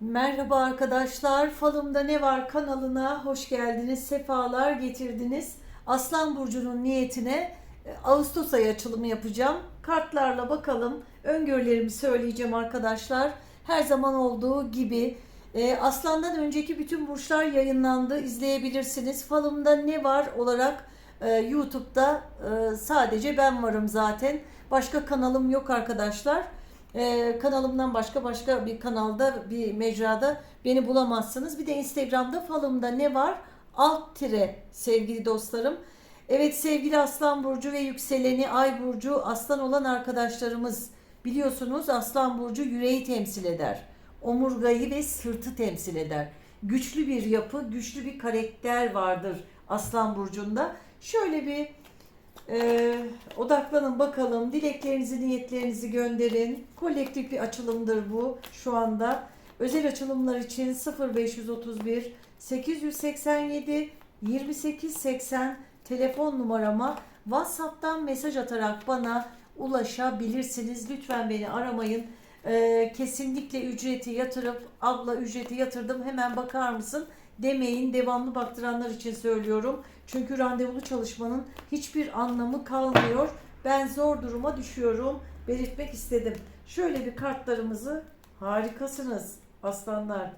Merhaba arkadaşlar. Falımda ne var kanalına hoş geldiniz. Sefalar getirdiniz. Aslan burcunun niyetine e, Ağustos ayı açılımı yapacağım. Kartlarla bakalım. Öngörülerimi söyleyeceğim arkadaşlar. Her zaman olduğu gibi e, Aslan'dan önceki bütün burçlar yayınlandı. İzleyebilirsiniz. Falımda ne var olarak e, YouTube'da sadece ben varım zaten. Başka kanalım yok arkadaşlar. Ee, kanalımdan başka başka bir kanalda bir mecrada beni bulamazsınız. Bir de Instagram'da falımda ne var? Alt tire sevgili dostlarım. Evet sevgili Aslan Burcu ve yükseleni Ay Burcu Aslan olan arkadaşlarımız biliyorsunuz Aslan Burcu yüreği temsil eder. Omurgayı ve sırtı temsil eder. Güçlü bir yapı, güçlü bir karakter vardır Aslan Burcu'nda. Şöyle bir ee, odaklanın bakalım. Dileklerinizi, niyetlerinizi gönderin. Kolektif bir açılımdır bu şu anda. Özel açılımlar için 0531 887 2880 telefon numarama WhatsApp'tan mesaj atarak bana ulaşabilirsiniz. Lütfen beni aramayın. Ee, kesinlikle ücreti yatırıp abla ücreti yatırdım hemen bakar mısın demeyin. Devamlı baktıranlar için söylüyorum. Çünkü randevulu çalışmanın hiçbir anlamı kalmıyor. Ben zor duruma düşüyorum. Belirtmek istedim. Şöyle bir kartlarımızı harikasınız aslanlar.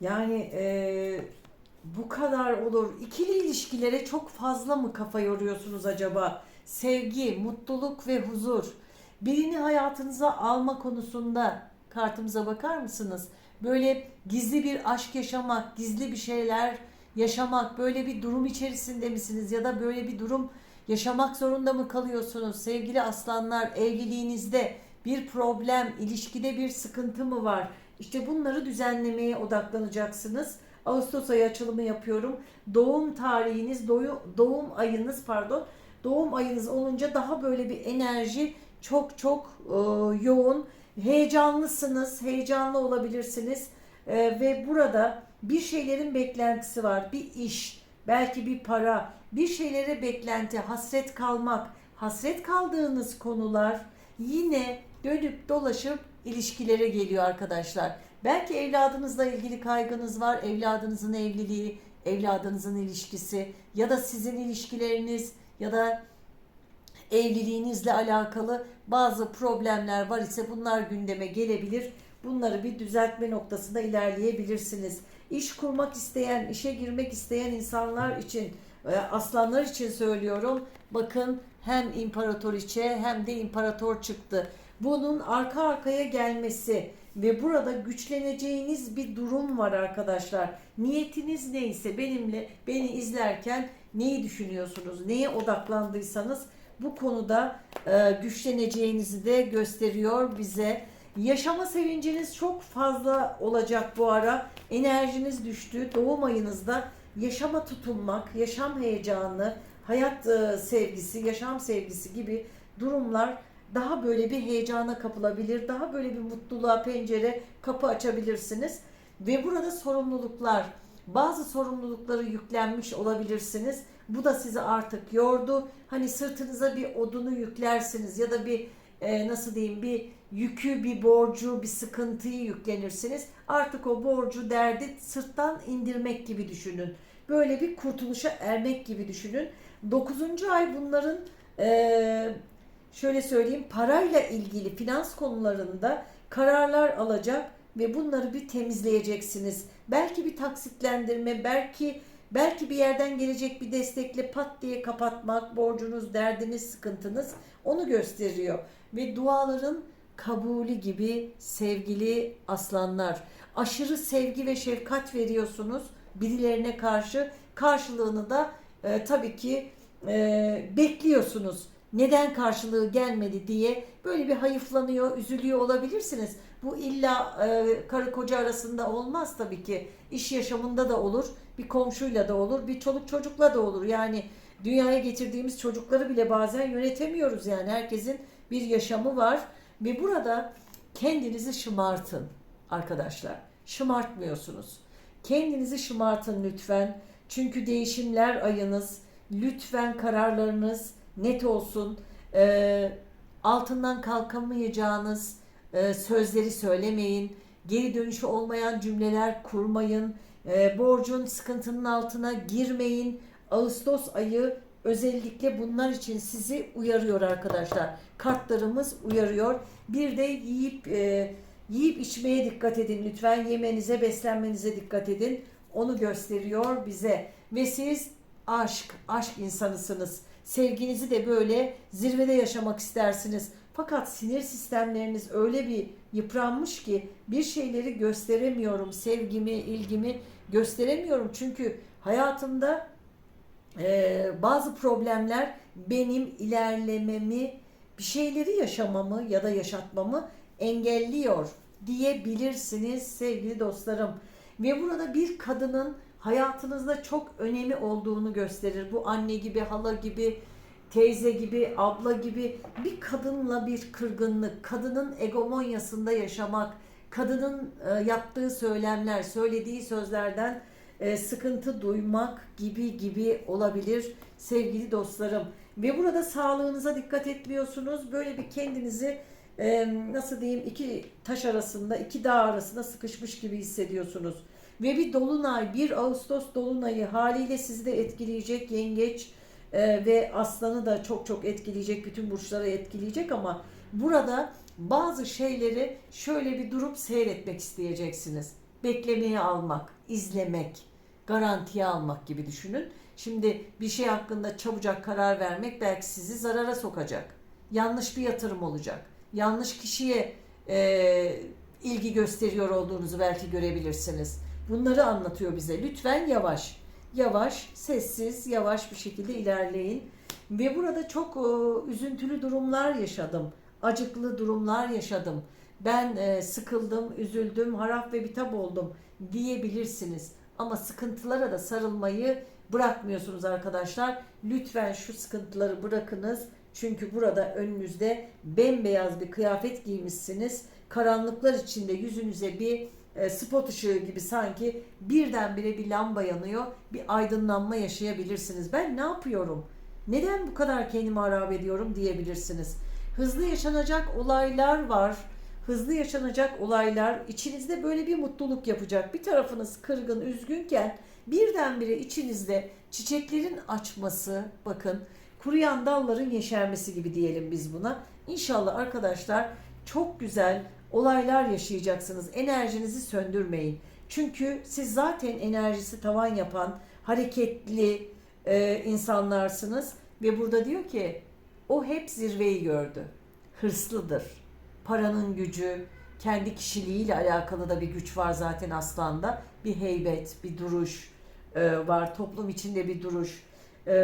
Yani eee, bu kadar olur. İkili ilişkilere çok fazla mı kafa yoruyorsunuz acaba? Sevgi, mutluluk ve huzur. Birini hayatınıza alma konusunda kartımıza bakar mısınız? Böyle gizli bir aşk yaşamak, gizli bir şeyler yaşamak, böyle bir durum içerisinde misiniz ya da böyle bir durum yaşamak zorunda mı kalıyorsunuz? Sevgili aslanlar, evliliğinizde bir problem, ilişkide bir sıkıntı mı var? İşte bunları düzenlemeye odaklanacaksınız. Ağustos ayı açılımı yapıyorum. Doğum tarihiniz, doğum, ayınız pardon, doğum ayınız olunca daha böyle bir enerji çok çok e, yoğun. Heyecanlısınız, heyecanlı olabilirsiniz. E, ve burada bir şeylerin beklentisi var. Bir iş, belki bir para, bir şeylere beklenti, hasret kalmak, hasret kaldığınız konular yine dönüp dolaşıp ilişkilere geliyor arkadaşlar. Belki evladınızla ilgili kaygınız var, evladınızın evliliği, evladınızın ilişkisi ya da sizin ilişkileriniz ya da evliliğinizle alakalı bazı problemler var ise bunlar gündeme gelebilir. Bunları bir düzeltme noktasında ilerleyebilirsiniz. İş kurmak isteyen, işe girmek isteyen insanlar için, e, aslanlar için söylüyorum. Bakın hem imparatoriçe hem de imparator çıktı. Bunun arka arkaya gelmesi ve burada güçleneceğiniz bir durum var arkadaşlar. Niyetiniz neyse benimle beni izlerken neyi düşünüyorsunuz, neye odaklandıysanız bu konuda e, güçleneceğinizi de gösteriyor bize. Yaşama sevinciniz çok fazla olacak bu ara. Enerjiniz düştü. Doğum ayınızda yaşama tutunmak, yaşam heyecanı, hayat e, sevgisi, yaşam sevgisi gibi durumlar daha böyle bir heyecana kapılabilir. Daha böyle bir mutluluğa pencere, kapı açabilirsiniz. Ve burada sorumluluklar, bazı sorumlulukları yüklenmiş olabilirsiniz. Bu da sizi artık yordu. Hani sırtınıza bir odunu yüklersiniz ya da bir e, nasıl diyeyim bir yükü, bir borcu, bir sıkıntıyı yüklenirsiniz. Artık o borcu, derdi sırttan indirmek gibi düşünün. Böyle bir kurtuluşa ermek gibi düşünün. Dokuzuncu ay bunların e, şöyle söyleyeyim parayla ilgili finans konularında kararlar alacak ve bunları bir temizleyeceksiniz. Belki bir taksitlendirme, belki belki bir yerden gelecek bir destekle pat diye kapatmak, borcunuz, derdiniz, sıkıntınız onu gösteriyor. Ve duaların kabulü gibi sevgili aslanlar. Aşırı sevgi ve şefkat veriyorsunuz birilerine karşı. Karşılığını da e, tabii ki e, bekliyorsunuz. Neden karşılığı gelmedi diye böyle bir hayıflanıyor, üzülüyor olabilirsiniz. Bu illa e, karı koca arasında olmaz tabii ki. İş yaşamında da olur, bir komşuyla da olur, bir çoluk çocukla da olur. Yani dünyaya getirdiğimiz çocukları bile bazen yönetemiyoruz yani. Herkesin bir yaşamı var ve burada kendinizi şımartın arkadaşlar. Şımartmıyorsunuz. Kendinizi şımartın lütfen. Çünkü değişimler ayınız. Lütfen kararlarınız net olsun. Ee, altından kalkamayacağınız e, sözleri söylemeyin. Geri dönüşü olmayan cümleler kurmayın. E, borcun sıkıntının altına girmeyin. Ağustos ayı özellikle bunlar için sizi uyarıyor arkadaşlar. Kartlarımız uyarıyor. Bir de yiyip e, yiyip içmeye dikkat edin lütfen. Yemenize, beslenmenize dikkat edin. Onu gösteriyor bize. Ve siz aşk, aşk insanısınız. Sevginizi de böyle zirvede yaşamak istersiniz. Fakat sinir sistemleriniz öyle bir yıpranmış ki bir şeyleri gösteremiyorum. Sevgimi, ilgimi gösteremiyorum. Çünkü hayatımda e, bazı problemler benim ilerlememi, bir şeyleri yaşamamı ya da yaşatmamı engelliyor diyebilirsiniz sevgili dostlarım. Ve burada bir kadının hayatınızda çok önemi olduğunu gösterir. Bu anne gibi, hala gibi, teyze gibi, abla gibi bir kadınla bir kırgınlık, kadının egomonyasında yaşamak, kadının e, yaptığı söylemler, söylediği sözlerden e, sıkıntı duymak gibi gibi olabilir sevgili dostlarım. Ve burada sağlığınıza dikkat etmiyorsunuz. Böyle bir kendinizi e, nasıl diyeyim iki taş arasında, iki dağ arasında sıkışmış gibi hissediyorsunuz. Ve bir dolunay, 1 Ağustos dolunayı haliyle sizi de etkileyecek yengeç e, ve aslanı da çok çok etkileyecek, bütün burçları etkileyecek ama burada bazı şeyleri şöyle bir durup seyretmek isteyeceksiniz. Beklemeye almak, izlemek, garantiye almak gibi düşünün. Şimdi bir şey hakkında çabucak karar vermek belki sizi zarara sokacak. Yanlış bir yatırım olacak. Yanlış kişiye e, ilgi gösteriyor olduğunuzu belki görebilirsiniz. Bunları anlatıyor bize. Lütfen yavaş, yavaş, sessiz, yavaş bir şekilde ilerleyin. Ve burada çok e, üzüntülü durumlar yaşadım. Acıklı durumlar yaşadım. Ben e, sıkıldım, üzüldüm, harap ve bitap oldum diyebilirsiniz. Ama sıkıntılara da sarılmayı bırakmıyorsunuz arkadaşlar. Lütfen şu sıkıntıları bırakınız. Çünkü burada önünüzde bembeyaz bir kıyafet giymişsiniz. Karanlıklar içinde yüzünüze bir e, spot ışığı gibi sanki birdenbire bir lamba yanıyor. Bir aydınlanma yaşayabilirsiniz. Ben ne yapıyorum? Neden bu kadar kendimi harap ediyorum diyebilirsiniz. Hızlı yaşanacak olaylar var. Hızlı yaşanacak olaylar içinizde böyle bir mutluluk yapacak. Bir tarafınız kırgın, üzgünken birdenbire içinizde çiçeklerin açması, bakın kuruyan dalların yeşermesi gibi diyelim biz buna. İnşallah arkadaşlar çok güzel olaylar yaşayacaksınız. Enerjinizi söndürmeyin. Çünkü siz zaten enerjisi tavan yapan, hareketli e, insanlarsınız ve burada diyor ki o hep zirveyi gördü. Hırslıdır. Paranın gücü, kendi kişiliğiyle alakalı da bir güç var zaten aslanda. Bir heybet, bir duruş e, var. Toplum içinde bir duruş. E,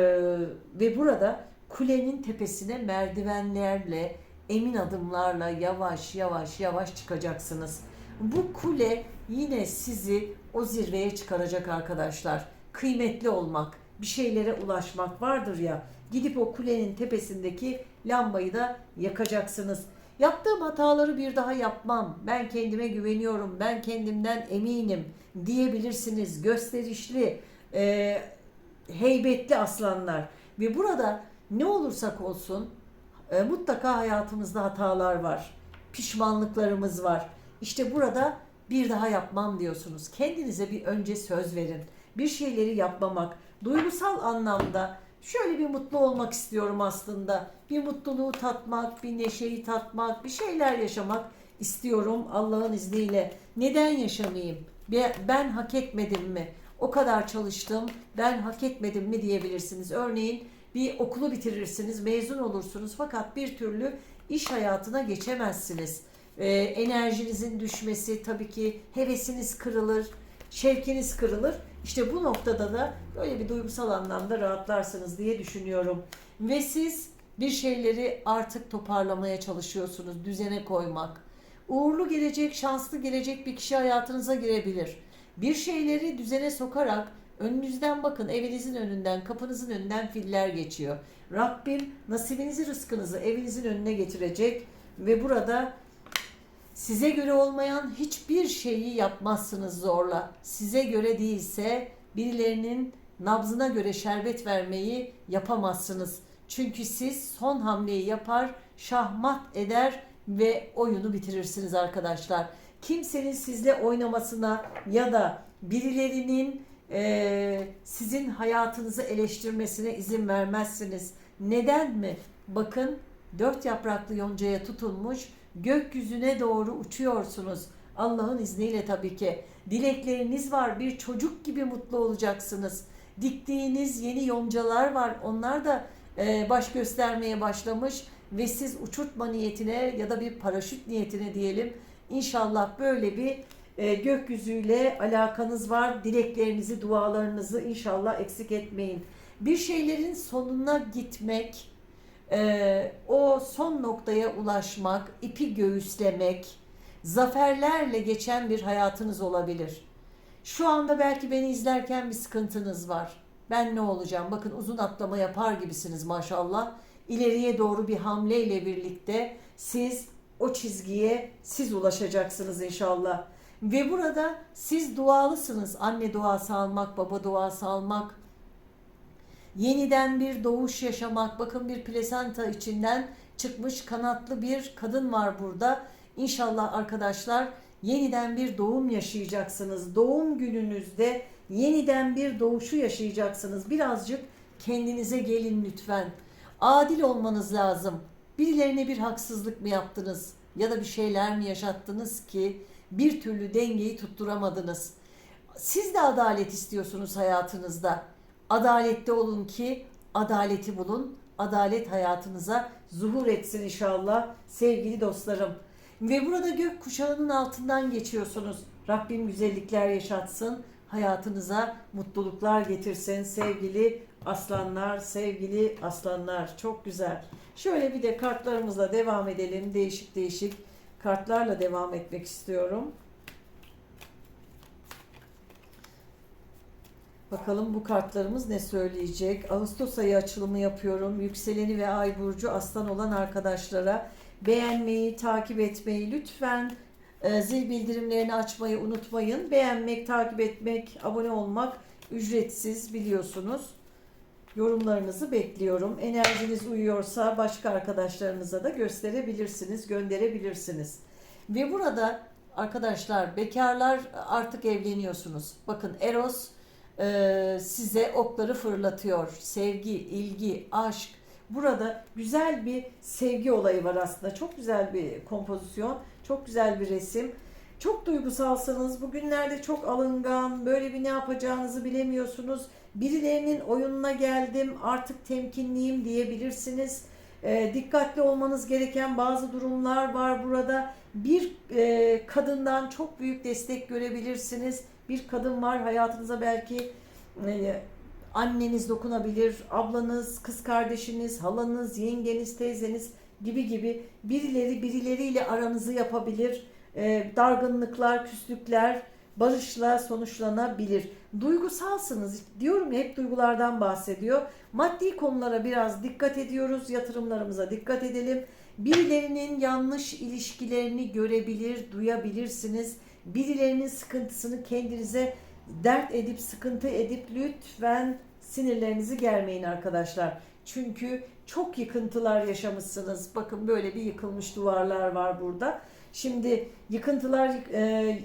ve burada kulenin tepesine merdivenlerle, emin adımlarla yavaş yavaş yavaş çıkacaksınız. Bu kule yine sizi o zirveye çıkaracak arkadaşlar. Kıymetli olmak, bir şeylere ulaşmak vardır ya. Gidip o kulenin tepesindeki lambayı da yakacaksınız. Yaptığım hataları bir daha yapmam. Ben kendime güveniyorum. Ben kendimden eminim diyebilirsiniz. Gösterişli, e, heybetli aslanlar. Ve burada ne olursak olsun e, mutlaka hayatımızda hatalar var. Pişmanlıklarımız var. İşte burada bir daha yapmam diyorsunuz. Kendinize bir önce söz verin. Bir şeyleri yapmamak, duygusal anlamda şöyle bir mutlu olmak istiyorum aslında. Bir mutluluğu tatmak, bir neşeyi tatmak, bir şeyler yaşamak istiyorum Allah'ın izniyle. Neden yaşamayayım? Ben hak etmedim mi? O kadar çalıştım, ben hak etmedim mi diyebilirsiniz. Örneğin bir okulu bitirirsiniz, mezun olursunuz fakat bir türlü iş hayatına geçemezsiniz. Ee, enerjinizin düşmesi, tabii ki hevesiniz kırılır, şevkiniz kırılır. İşte bu noktada da böyle bir duygusal anlamda rahatlarsınız diye düşünüyorum. Ve siz bir şeyleri artık toparlamaya çalışıyorsunuz, düzene koymak. Uğurlu gelecek, şanslı gelecek bir kişi hayatınıza girebilir. Bir şeyleri düzene sokarak önünüzden bakın, evinizin önünden, kapınızın önünden filler geçiyor. Rabbim nasibinizi, rızkınızı evinizin önüne getirecek ve burada Size göre olmayan hiçbir şeyi yapmazsınız zorla. Size göre değilse birilerinin nabzına göre şerbet vermeyi yapamazsınız. Çünkü siz son hamleyi yapar, şahmat eder ve oyunu bitirirsiniz arkadaşlar. kimsenin sizle oynamasına ya da birilerinin e, sizin hayatınızı eleştirmesine izin vermezsiniz. Neden mi? Bakın dört yapraklı yoncaya tutunmuş gökyüzüne doğru uçuyorsunuz. Allah'ın izniyle tabii ki. Dilekleriniz var. Bir çocuk gibi mutlu olacaksınız. Diktiğiniz yeni yoncalar var. Onlar da e, baş göstermeye başlamış ve siz uçurtma niyetine ya da bir paraşüt niyetine diyelim. İnşallah böyle bir e, gökyüzüyle alakanız var. Dileklerinizi, dualarınızı inşallah eksik etmeyin. Bir şeylerin sonuna gitmek, e, o son noktaya ulaşmak, ipi göğüslemek, zaferlerle geçen bir hayatınız olabilir. Şu anda belki beni izlerken bir sıkıntınız var. Ben ne olacağım? Bakın uzun atlama yapar gibisiniz maşallah. İleriye doğru bir hamleyle birlikte siz o çizgiye siz ulaşacaksınız inşallah. Ve burada siz dualısınız. Anne duası almak, baba duası almak, yeniden bir doğuş yaşamak. Bakın bir plasenta içinden çıkmış kanatlı bir kadın var burada. İnşallah arkadaşlar yeniden bir doğum yaşayacaksınız. Doğum gününüzde yeniden bir doğuşu yaşayacaksınız. Birazcık kendinize gelin lütfen. Adil olmanız lazım. Birilerine bir haksızlık mı yaptınız ya da bir şeyler mi yaşattınız ki bir türlü dengeyi tutturamadınız. Siz de adalet istiyorsunuz hayatınızda. Adaletli olun ki adaleti bulun. Adalet hayatınıza zuhur etsin inşallah sevgili dostlarım. Ve burada gök kuşağının altından geçiyorsunuz. Rabbim güzellikler yaşatsın. Hayatınıza mutluluklar getirsin sevgili aslanlar, sevgili aslanlar. Çok güzel. Şöyle bir de kartlarımızla devam edelim. Değişik değişik kartlarla devam etmek istiyorum. Bakalım bu kartlarımız ne söyleyecek? Ağustos ayı açılımı yapıyorum. Yükseleni ve ay burcu aslan olan arkadaşlara beğenmeyi, takip etmeyi lütfen e, zil bildirimlerini açmayı unutmayın. Beğenmek, takip etmek, abone olmak ücretsiz biliyorsunuz. Yorumlarınızı bekliyorum. Enerjiniz uyuyorsa başka arkadaşlarınıza da gösterebilirsiniz, gönderebilirsiniz. Ve burada arkadaşlar bekarlar artık evleniyorsunuz. Bakın Eros e, size okları fırlatıyor. Sevgi, ilgi, aşk. Burada güzel bir sevgi olayı var aslında. Çok güzel bir kompozisyon, çok güzel bir resim. Çok duygusalsınız. Bugünlerde çok alıngan, böyle bir ne yapacağınızı bilemiyorsunuz. Birilerinin oyununa geldim, artık temkinliyim diyebilirsiniz. E, dikkatli olmanız gereken bazı durumlar var burada. Bir e, kadından çok büyük destek görebilirsiniz. Bir kadın var hayatınıza belki e, anneniz dokunabilir, ablanız, kız kardeşiniz, halanız, yengeniz, teyzeniz gibi gibi birileri birileriyle aranızı yapabilir. E, dargınlıklar, küslükler barışla sonuçlanabilir. Duygusalsınız. Diyorum ya hep duygulardan bahsediyor. Maddi konulara biraz dikkat ediyoruz. Yatırımlarımıza dikkat edelim. Birilerinin yanlış ilişkilerini görebilir, duyabilirsiniz. Birilerinin sıkıntısını kendinize dert edip, sıkıntı edip lütfen sinirlerinizi germeyin arkadaşlar. Çünkü çok yıkıntılar yaşamışsınız. Bakın böyle bir yıkılmış duvarlar var burada. Şimdi yıkıntılar e,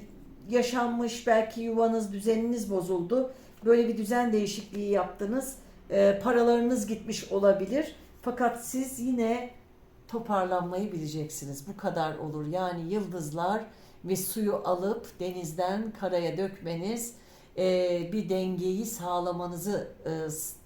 yaşanmış, belki yuvanız, düzeniniz bozuldu. Böyle bir düzen değişikliği yaptınız. E, paralarınız gitmiş olabilir. Fakat siz yine toparlanmayı bileceksiniz. Bu kadar olur. Yani yıldızlar ve suyu alıp denizden karaya dökmeniz e, bir dengeyi sağlamanızı e,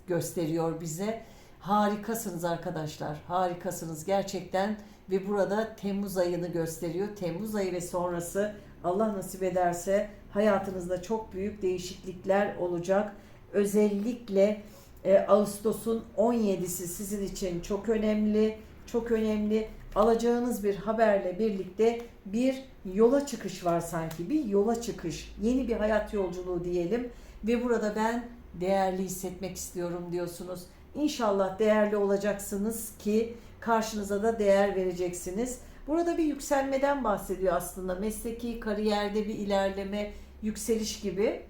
gösteriyor bize. Harikasınız arkadaşlar. Harikasınız gerçekten ve burada Temmuz ayını gösteriyor. Temmuz ayı ve sonrası Allah nasip ederse hayatınızda çok büyük değişiklikler olacak. Özellikle e, Ağustos'un 17'si sizin için çok önemli. Çok önemli. Alacağınız bir haberle birlikte bir yola çıkış var sanki. Bir yola çıkış. Yeni bir hayat yolculuğu diyelim. Ve burada ben değerli hissetmek istiyorum diyorsunuz. İnşallah değerli olacaksınız ki karşınıza da değer vereceksiniz. Burada bir yükselmeden bahsediyor aslında. Mesleki kariyerde bir ilerleme, yükseliş gibi.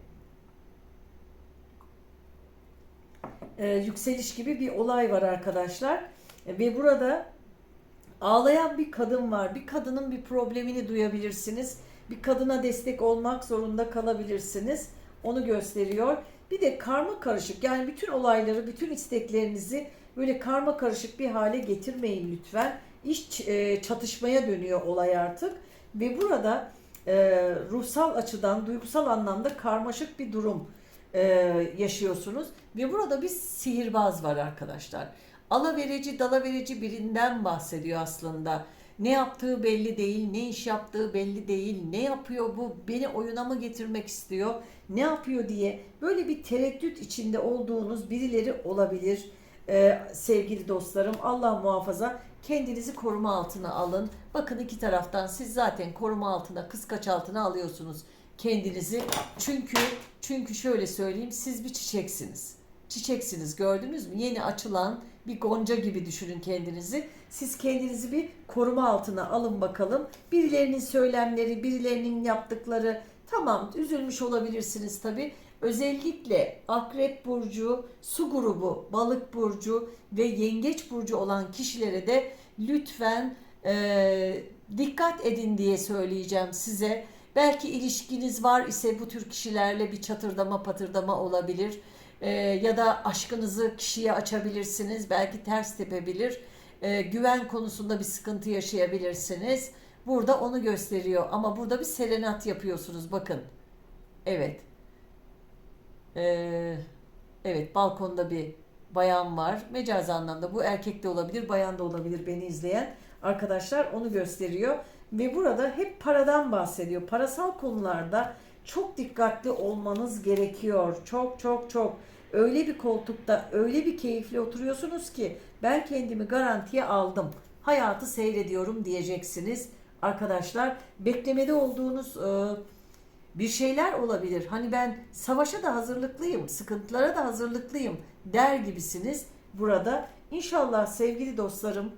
Ee, yükseliş gibi bir olay var arkadaşlar. Ve burada ağlayan bir kadın var. Bir kadının bir problemini duyabilirsiniz. bir kadına destek olmak zorunda kalabilirsiniz. Onu gösteriyor. Bir de karma karışık yani bütün olayları, bütün isteklerinizi böyle karma karışık bir hale getirmeyin lütfen. İş e, çatışmaya dönüyor olay artık ve burada e, ruhsal açıdan, duygusal anlamda karmaşık bir durum e, yaşıyorsunuz ve burada bir sihirbaz var arkadaşlar. Alaverici, dalaverici birinden bahsediyor aslında. Ne yaptığı belli değil, ne iş yaptığı belli değil, ne yapıyor bu, beni oyuna mı getirmek istiyor, ne yapıyor diye böyle bir tereddüt içinde olduğunuz birileri olabilir. Ee, sevgili dostlarım Allah muhafaza kendinizi koruma altına alın. Bakın iki taraftan siz zaten koruma altına, kıskaç altına alıyorsunuz kendinizi. Çünkü çünkü şöyle söyleyeyim siz bir çiçeksiniz. Çiçeksiniz gördünüz mü? Yeni açılan bir gonca gibi düşünün kendinizi. Siz kendinizi bir koruma altına alın bakalım. Birilerinin söylemleri, birilerinin yaptıkları tamam üzülmüş olabilirsiniz tabi. Özellikle akrep burcu, su grubu, balık burcu ve yengeç burcu olan kişilere de lütfen e, dikkat edin diye söyleyeceğim size. Belki ilişkiniz var ise bu tür kişilerle bir çatırdama patırdama olabilir. Ee, ya da aşkınızı kişiye açabilirsiniz. Belki ters tepebilir. Ee, güven konusunda bir sıkıntı yaşayabilirsiniz. Burada onu gösteriyor. Ama burada bir serenat yapıyorsunuz. Bakın. Evet. Ee, evet balkonda bir bayan var. Mecazi anlamda bu erkek de olabilir, bayan da olabilir beni izleyen arkadaşlar onu gösteriyor. Ve burada hep paradan bahsediyor. Parasal konularda çok dikkatli olmanız gerekiyor. Çok çok çok. Öyle bir koltukta öyle bir keyifli oturuyorsunuz ki ben kendimi garantiye aldım. Hayatı seyrediyorum diyeceksiniz. Arkadaşlar beklemede olduğunuz e, bir şeyler olabilir. Hani ben savaşa da hazırlıklıyım, sıkıntılara da hazırlıklıyım der gibisiniz burada. İnşallah sevgili dostlarım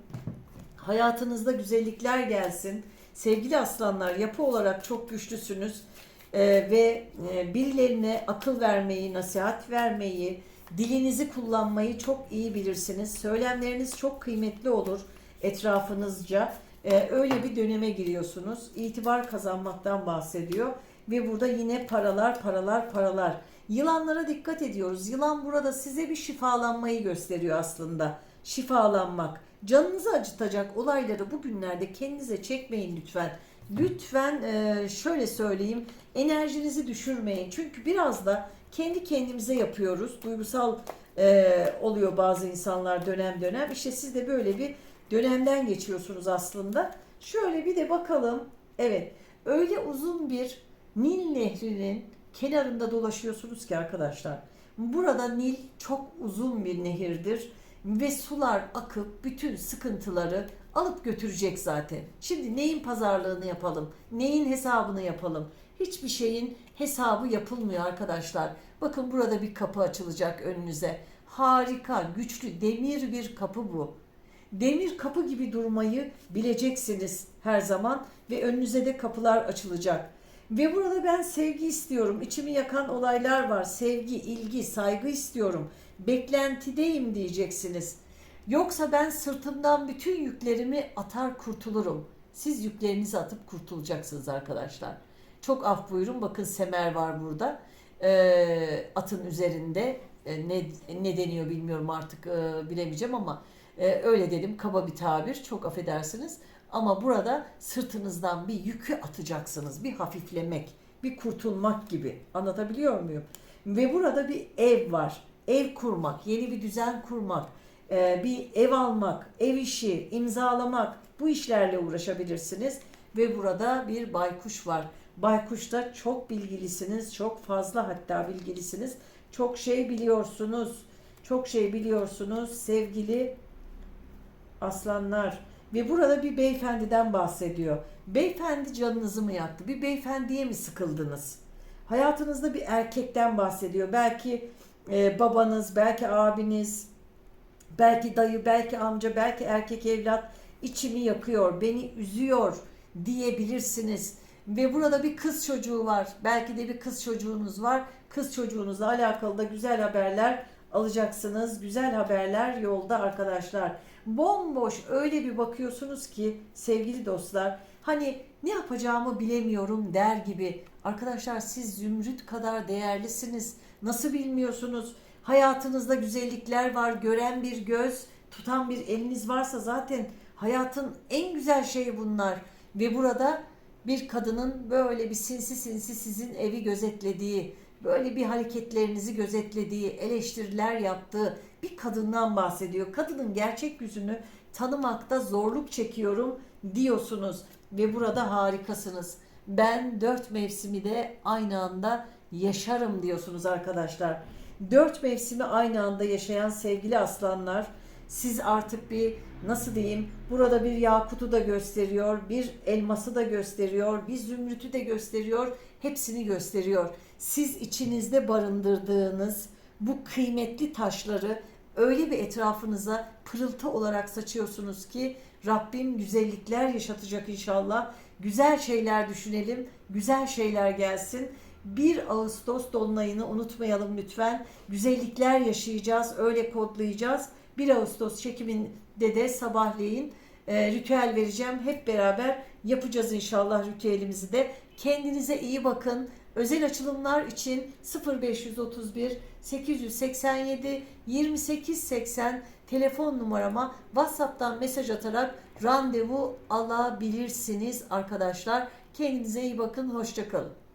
hayatınızda güzellikler gelsin. Sevgili aslanlar yapı olarak çok güçlüsünüz Ee, ve e, birilerine akıl vermeyi, nasihat vermeyi, dilinizi kullanmayı çok iyi bilirsiniz. Söylemleriniz çok kıymetli olur etrafınızca. Ee, öyle bir döneme giriyorsunuz. İtibar kazanmaktan bahsediyor ve burada yine paralar, paralar, paralar. Yılanlara dikkat ediyoruz. Yılan burada size bir şifalanmayı gösteriyor aslında. Şifalanmak. Canınızı acıtacak olayları bugünlerde kendinize çekmeyin lütfen. Lütfen e, şöyle söyleyeyim enerjinizi düşürmeyin. Çünkü biraz da kendi kendimize yapıyoruz. Duygusal e, oluyor bazı insanlar dönem dönem. İşte siz de böyle bir dönemden geçiyorsunuz aslında. Şöyle bir de bakalım. Evet öyle uzun bir Nil Nehri'nin kenarında dolaşıyorsunuz ki arkadaşlar. Burada Nil çok uzun bir nehirdir ve sular akıp bütün sıkıntıları alıp götürecek zaten. Şimdi neyin pazarlığını yapalım? Neyin hesabını yapalım? Hiçbir şeyin hesabı yapılmıyor arkadaşlar. Bakın burada bir kapı açılacak önünüze. Harika, güçlü, demir bir kapı bu. Demir kapı gibi durmayı bileceksiniz her zaman ve önünüze de kapılar açılacak. Ve burada ben sevgi istiyorum. İçimi yakan olaylar var. Sevgi, ilgi, saygı istiyorum. Beklentideyim diyeceksiniz. Yoksa ben sırtımdan bütün yüklerimi atar kurtulurum. Siz yüklerinizi atıp kurtulacaksınız arkadaşlar. Çok af buyurun. Bakın semer var burada. Ee, atın üzerinde. Ee, ne, ne deniyor bilmiyorum artık e, bilemeyeceğim ama e, öyle dedim. Kaba bir tabir. Çok affedersiniz. Ama burada sırtınızdan bir yükü atacaksınız. Bir hafiflemek, bir kurtulmak gibi. Anlatabiliyor muyum? Ve burada bir ev var. Ev kurmak, yeni bir düzen kurmak, e, bir ev almak, ev işi, imzalamak bu işlerle uğraşabilirsiniz. Ve burada bir baykuş var. Baykuşta çok bilgilisiniz, çok fazla hatta bilgilisiniz. Çok şey biliyorsunuz. Çok şey biliyorsunuz sevgili aslanlar. Ve burada bir beyefendiden bahsediyor. Beyefendi canınızı mı yaktı? Bir beyefendiye mi sıkıldınız? Hayatınızda bir erkekten bahsediyor. Belki e, babanız, belki abiniz, belki dayı, belki amca, belki erkek evlat içimi yakıyor, beni üzüyor diyebilirsiniz. Ve burada bir kız çocuğu var. Belki de bir kız çocuğunuz var. Kız çocuğunuzla alakalı da güzel haberler alacaksınız. Güzel haberler yolda arkadaşlar. Bomboş öyle bir bakıyorsunuz ki sevgili dostlar Hani ne yapacağımı bilemiyorum der gibi. Arkadaşlar siz zümrüt kadar değerlisiniz. Nasıl bilmiyorsunuz? Hayatınızda güzellikler var. Gören bir göz, tutan bir eliniz varsa zaten hayatın en güzel şeyi bunlar. Ve burada bir kadının böyle bir sinsi sinsi sizin evi gözetlediği, böyle bir hareketlerinizi gözetlediği, eleştiriler yaptığı bir kadından bahsediyor. Kadının gerçek yüzünü tanımakta zorluk çekiyorum diyorsunuz ve burada harikasınız. Ben dört mevsimi de aynı anda yaşarım diyorsunuz arkadaşlar. Dört mevsimi aynı anda yaşayan sevgili aslanlar siz artık bir nasıl diyeyim burada bir yakutu da gösteriyor, bir elması da gösteriyor, bir zümrütü de gösteriyor, hepsini gösteriyor. Siz içinizde barındırdığınız bu kıymetli taşları öyle bir etrafınıza pırıltı olarak saçıyorsunuz ki Rabbim güzellikler yaşatacak inşallah. Güzel şeyler düşünelim, güzel şeyler gelsin. 1 Ağustos dolunayını unutmayalım lütfen. Güzellikler yaşayacağız, öyle kodlayacağız. 1 Ağustos çekiminde de sabahleyin e, ritüel vereceğim. Hep beraber yapacağız inşallah ritüelimizi de. Kendinize iyi bakın. Özel açılımlar için 0531 887 2880 telefon numarama WhatsApp'tan mesaj atarak randevu alabilirsiniz arkadaşlar. Kendinize iyi bakın. Hoşçakalın.